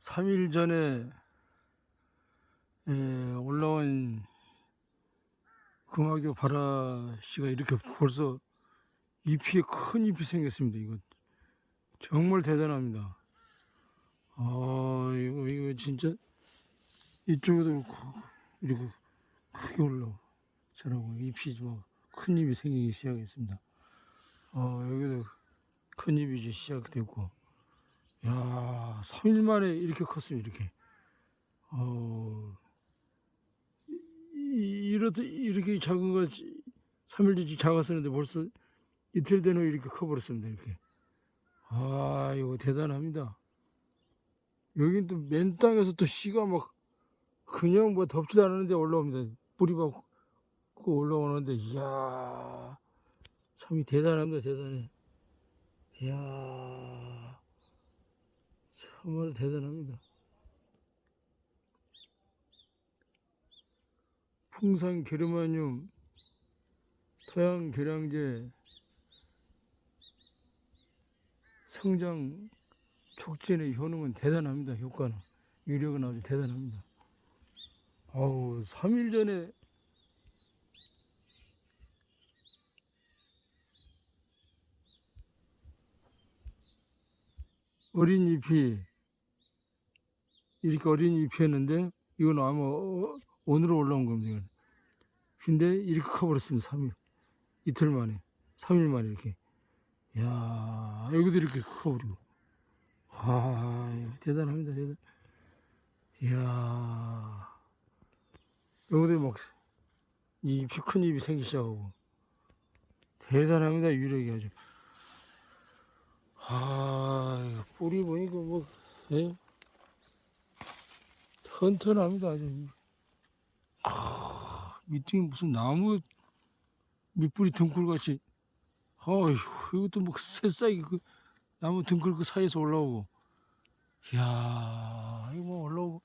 3일 전에 에, 올라온 금화교 바라씨가 이렇게 벌써 잎이 큰 잎이 생겼습니다. 이거 정말 대단합니다. 아 이거 이거 진짜 이쪽에도 그렇고 이렇게 크게 올라오 자라고 잎이 막큰 잎이 생기기 시작했습니다. 어 여기도 큰 잎이 이제 시작됐고 야 3일 만에 이렇게 컸습니다. 이렇게 어 이- 이렇다 이렇게 작은 거 3일 전지 작았었는데 벌써 이틀 되는 이렇게 커버렸습니다. 이렇게 아 이거 대단합니다. 여긴 또 맨 땅에서 또 씨가 막 그냥 뭐 덥지도 않은데 올라옵니다. 뿌리 박고 올라오는데 이야 참이 대단합니다. 대단해. 이야 정말 대단합니다. 풍산 게르마늄 토양 계량제 성장 촉진의 효능은 대단합니다. 효과는 유력은 아주 대단합니다. 아우 3일 전에 어린 잎이 이렇게 어린 잎이었는데 이건 아마 어- 오늘 올라온 겁니다. 근데 이렇게 커버렸습니다. 3일 이틀 만에 3일 만에 이렇게 야 여기도 이렇게 커버리고 아 대단합니다. 대단. 이야 여기도 막 이 잎이 큰 잎이 생기기 시작하고 대단합니다. 유력이 아주 아 뿌리 보니까 뭐 예? 튼튼합니다. 아, 밑에 무슨 나무 밑뿌리 등굴같이. 어휴 이것도 뭐 새싹이 그 나무 등굴 그 사이에서 올라오고. 이야 이거 뭐 올라오고